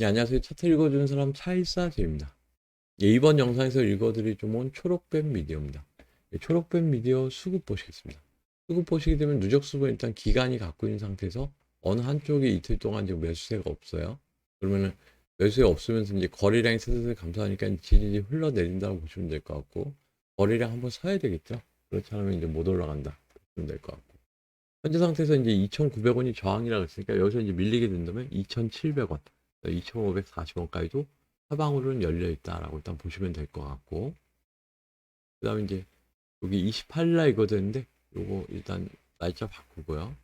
네, 안녕하세요. 차트 읽어주는 사람 차일사제입니다. 예, 이번 영상에서 읽어드릴 종목은 초록뱀 미디어입니다. 예, 초록뱀 미디어 수급 보시겠습니다. 수급 보시게 되면 누적 수급은 일단 기간이 갖고 있는 상태에서 어느 한쪽에 이틀 동안 지금 매수세가 없어요. 그러면은 매수세 없으면서 이제 거래량이 슬슬 감소하니까 질질이 흘러내린다고 보시면 될 것 같고 거래량 한번 서야 되겠죠. 그렇지 않으면 이제 못 올라간다 보시면 될 것 같고 현재 상태에서 이제 2,900원이 저항이라고 했으니까 여기서 이제 밀리게 된다면 2,700원 2,540원까지도 하방으로는 열려 있다라고 일단 보시면 될 것 같고 그 다음에 이제 여기 28일날 이거 되는데 요거 일단 날짜 바꾸고요.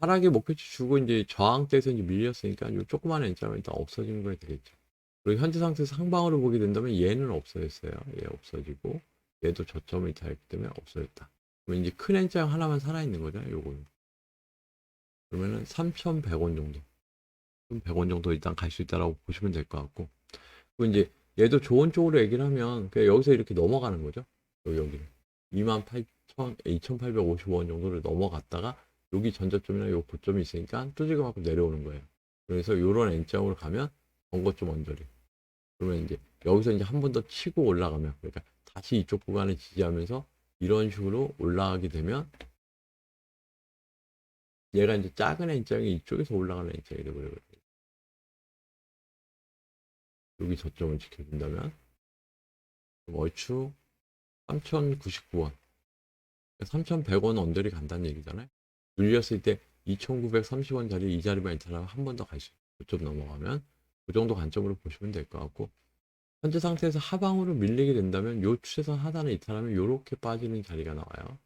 하락의 목표치 주고 이제 저항대에서 이제 밀렸으니까 요 조그만 N자가 일단 없어지는 거에 되겠죠. 그리고 현재 상태에서 상방으로 보게 된다면 얘는 없어졌어요. 얘 없어지고 얘도 저점을 달기 때문에 없어졌다. 그러면 이제 큰 N자 하나만 살아있는 거죠 요거는 그러면은 3,100원 정도. 100원 정도 일단 갈 수 있다라고 보시면 될 것 같고. 그리고 이제 얘도 좋은 쪽으로 얘기를 하면 그냥 여기서 이렇게 넘어가는 거죠. 여기 여기를. 28,000, 2,855원 정도를 넘어갔다가 여기 전저점이나 요 고점이 있으니까 뚜지금하고 내려오는 거예요. 그래서 요런 N자으로 가면 번거좀 언저리. 그러면 이제 여기서 이제 한 번 더 치고 올라가면 그러니까 다시 이쪽 구간을 지지하면서 이런 식으로 올라가게 되면 얘가 이제 작은 N장이 이쪽에서 올라가는 N장이 되버려요. 여기 저점을 지켜준다면 얼추 3,099원 3,100원 언저리 간다는 얘기잖아요. 눌렸을 때 2,930원 자리 이 자리만 있다가 한번 더 갈 수 있어요. 그쪽 넘어가면 그 정도 관점으로 보시면 될 것 같고 현재 상태에서 하방으로 밀리게 된다면 요 추세선 하단을 이탈하면 이렇게 빠지는 자리가 나와요.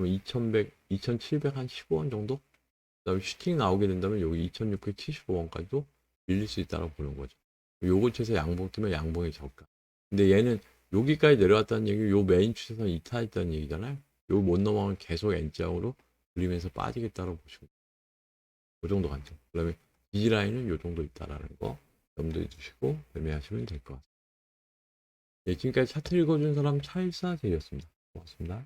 그럼 2100, 2715원 정도? 그 다음에 슈팅 나오게 된다면 여기 2675원까지도 밀릴 수 있다고 보는 거죠. 요거치에서 양봉 뜨면 양봉의 저가. 근데 얘는 여기까지 내려왔다는 얘기, 요 메인 추세선 이탈했다는 얘기잖아요. 요 못 넘어가면 계속 N자으로 돌리면서 빠지겠다고 보시고. 그 정도 관점. 그 다음에 B라인은 요 정도 있다라는 거 염두에 두시고 매매하시면 될 것 같습니다. 예, 지금까지 차트 읽어준 사람 차일사제였습니다. 고맙습니다.